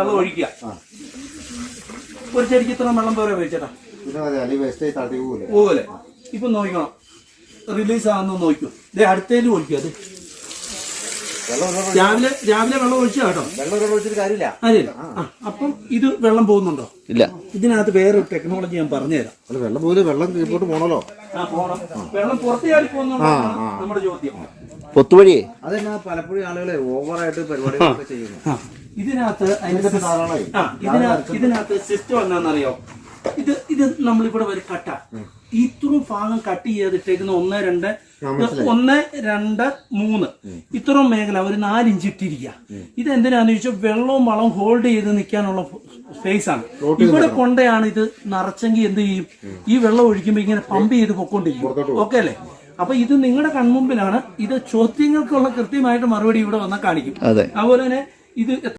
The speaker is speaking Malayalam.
വെള്ളം ഒഴിക്കുക. ഒരു ചെടിക്ക് ഇത്ര വെള്ളം പോരെ തട്ടി പോകൂലേ ഇപ്പൊ നോക്കണം റിലീസ് ആകുന്ന നോക്കൂ ഇതേ അടുത്തേലും ഒഴിക്കുക അത്. രാവിലെ രാവിലെ വെള്ളം ഒഴിച്ചു കേട്ടോ. കാര്യമില്ല. അതെ അപ്പം ഇത് വെള്ളം പോകുന്നുണ്ടോ? ഇല്ല. ഇതിനകത്ത് വേറൊരു ടെക്നോളജി ഞാൻ പറഞ്ഞുതരാം. വെള്ളം പോലെ വെള്ളം കീഴ്പോട്ട് പോണല്ലോ. ആ പോണം. വെള്ളം പുറത്തേക്ക് പോകുന്നുണ്ടോ? നമ്മുടെ ചോദ്യം. പൊത്തുവഴിയേ? അതെന്നാ പലപ്പോഴും ആളുകളെ ഓവറായിട്ട് പരിപാടികളൊക്കെ ചെയ്യുന്നു. ആ, ഇതിനകത്ത് ഇതിനകത്ത് ഇതിനകത്ത് സിസ്റ്റം എന്താണെന്നറിയോ? ഇത് ഇത് നമ്മളിവിടെ ഒരു കട്ട. ഇത്രയും ഭാഗം കട്ട് ചെയ്തിട്ടേക്കുന്ന ഒന്ന് രണ്ട് ഒന്ന് രണ്ട് മൂന്ന്. ഇത്രയും മേഖല ഒരു നാലിഞ്ച് ഇട്ടിരിക്കുക ഇത് എന്തിനാന്ന് ചോദിച്ചാൽ വെള്ളവും വളവും ഹോൾഡ് ചെയ്ത് നിൽക്കാനുള്ള സ്പേസ് ആണ്. ഇവിടെ കൊണ്ടയാണ് ഇത് നിറച്ചെങ്കിൽ എന്ത് ചെയ്യും? ഈ വെള്ളം ഒഴിക്കുമ്പോൾ ഇങ്ങനെ പമ്പ് ചെയ്ത് പൊക്കോണ്ടിരിക്കും. ഓക്കെ അല്ലേ? അപ്പൊ ഇത് നിങ്ങളുടെ കൺമുമ്പിലാണ്. ഇത് ചോദ്യങ്ങൾക്കുള്ള കൃത്യമായിട്ട് മറുപടി ഇവിടെ വന്നാൽ കാണിക്കും. അതെ. അതുപോലെ തന്നെ ഇത്